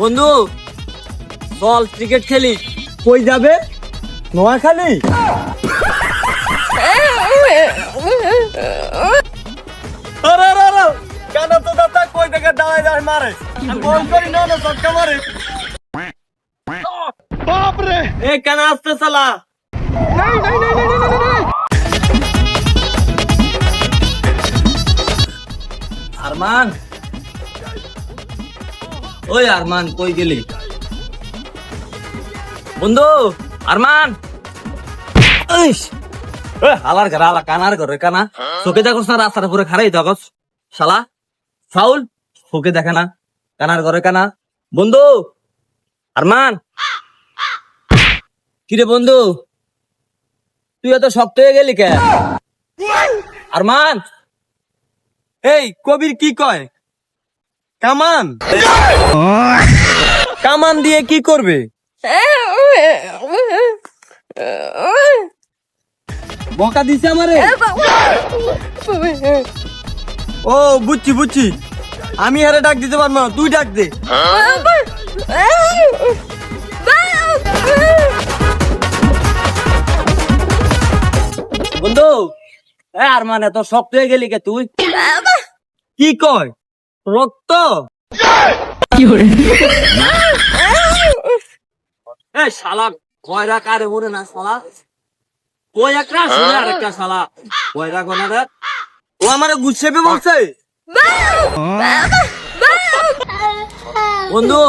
বন্ধু চল ক্রিকেট খেলি। কই যাবে? নোয়াখালী? আরে আরে আরে কেন তো দাদা কই থেকে দাঁড়ায় দাঁড়ায় মারে। আমি বল করি না না সটকা মারে। বাপ রে এ কেন আসতে সালা আরমান ওই আরমান, কই গেলি? বন্ধু, আরমান! হালার ঘর হালা কানার ঘরে, কানা। চোখে না, রাস্তার খারাই শালা, ফাউল, চোখে দেখে না। কানার ঘরে, কানা। বন্ধু, আরমান! কিরে বন্ধু, তুই এত শক্ত হয়ে গেলি কে আরমান! এই, কবির কি কয়? কামান। কামান দিয়ে কি করবে? বকা দিছে আমারে? ও, বুঝছি বুঝছি। আমি হারে ডাক দিতে পারব না, তুই ডাক দে। বন্ধু, এ আরমান, এত শক্ত হয়ে গেলি কে তুই? কি কয়? রক্ত। এ শালা কয়রা কারে না শালা? কই একটা শুনে আরেকটা শালা। কয়রা রে ও আমারে গুছেবে বলছে। বন্ধু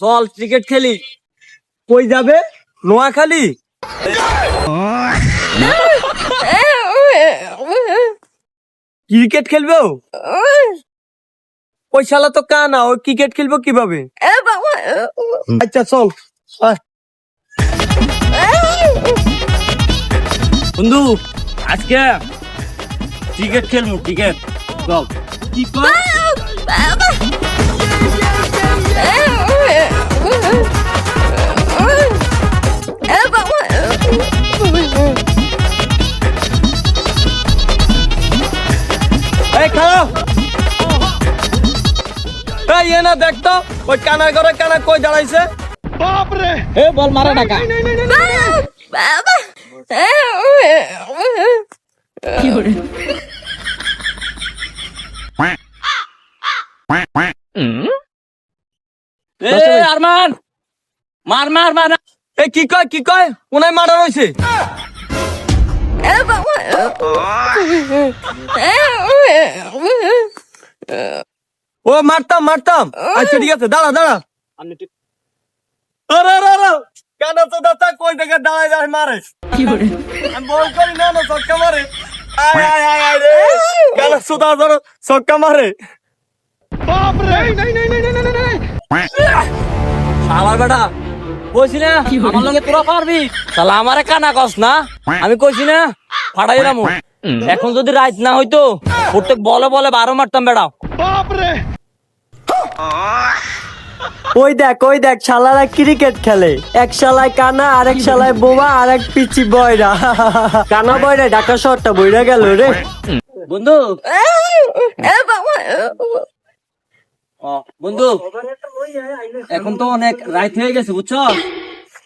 চল ক্রিকেট খেলি। কই যাবে? নোয়াখালী? ক্রিকেট খেলবে ও? ওই শালা তো কানা ওই ক্রিকেট খেলব কীভাবে? আচ্ছা চল। বন্ধু আজকে ক্রিকেট খেলব ক্রিকেট চল। কি কয়? এ না দেখ তো ওই কানার ঘরে কানা কই দাঁড়াইছে এ বল মারা টাকা এ আরমান মার মার মার এই কি কয় কি কয় উনাই মারা রয়েছে ও মারতাম মারতাম। আচ্ছা ঠিক আছে দাঁড়া দাঁড়া। আরে আরে আরে কেন তো দাদা কই থেকে দাঁড়ায় দাঁড়ায় মারে আমি বল করি না না সক্কা মারে। আয় আয় আয় আয় রে। কেন সুদা ধরো সক্কা মারে? শালা বেটা কইছি না আমার লগে তোরা পারবি? শালা আমারে কানা কস না? আমি কইছি না ফাটাই রামু এখন যদি রাইত না হইতো প্রত্যেক বলে বলে বারো মারতাম বেড়া ওই দেখ ওই দেখ শালারা ক্রিকেট খেলে। এক শালায় কানা আর এক শালায় বোমা আর এক পিচি বয়রা। কানা বয়রা ঢাকা শহরটা বইরা গেল রে। বন্ধু। বন্ধু। এখন তো অনেক রাইত হয়ে গেছে বুঝছ?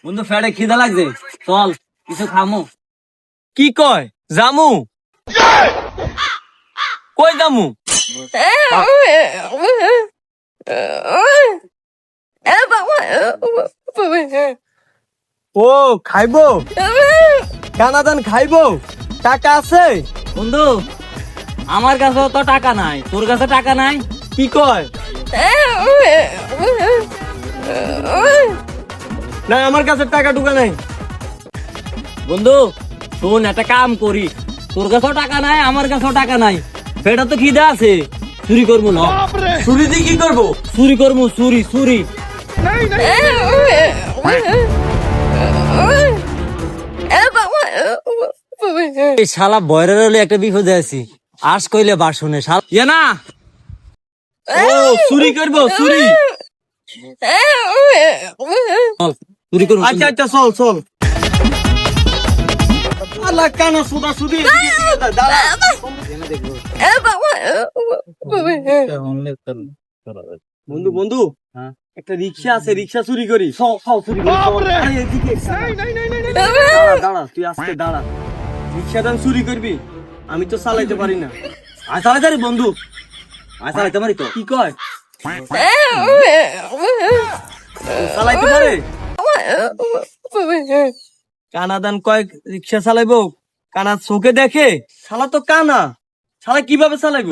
বন্ধু ফ্যাডে খিদা লাগছে। চল কিছু খামু। কি কয়? জামু? কই জামু? ও খাইবো? কানাদান খাইবো? টাকা আছে? বন্ধু আমার কাছে তো টাকা নাই। তোর কাছে টাকা নাই? কি কয়? না আমার কাছে টাকা টুকা নাই। বন্ধু শোন একটা কাম করি। তোর কাছেও টাকা নাই আমার কাছেও টাকা নাই। ফেটা তো খিদা আছে। চুরি করব না। চুরি দিয়ে কি করব? চুরি করব চুরি চুরি। এই শালা বয়রের হলে একটা বিপদে আছি। আস কইলে বাসনে শালা। ইয়ে না! ও চুরি করব চুরি। চুরি করব আচ্ছা আচ্ছা চল চল। আল্লাহ কানা সুদা সুদি দাঁড়া বন্ধু বন্ধু হ্যাঁ। একটা রিক্সা আছে রিক্সা চুরি করি। সব সব চুরি দাঁড়া তুই আজকে দাঁড়া। রিক্সাটা আমি চুরি করবি। আমি তো চালাইতে পারি না। আয় চালাইতে পারি বন্ধু। আয় চালাইতে পারি তো। কি কয়? চালাইতে পারে? কানাদান কয়েক রিক্সা চালাইবো? কানা চোখে দেখে? শালা তো কানা। শালা কীভাবে চালাইবো!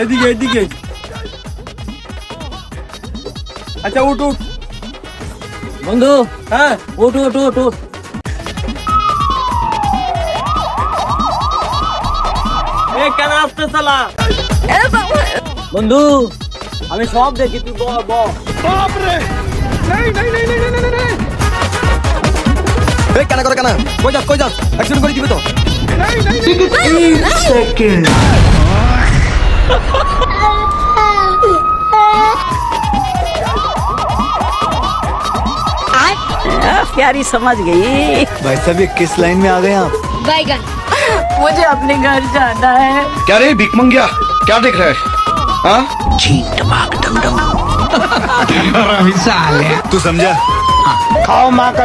এদিকে এদিকে। আচ্ছা উঠ উঠ। বন্ধু। হ্যাঁ? উঠ উঠ উঠ উঠ। কানা আসতে চালা বন্ধু আমি সব দেখি তুই ব ব। এই কানা করে কানা? কই যাস কই যাস? অ্যাকশন করে দিবে তো। प्यारी समझ गई। भाई साहब ये किस लाइन में आ गए आप? बैगन मुझे अपने घर जाना है। क्या रे भिक मंगिया क्या देख रहा है? हाँ? तू समझा? खाओ माँ का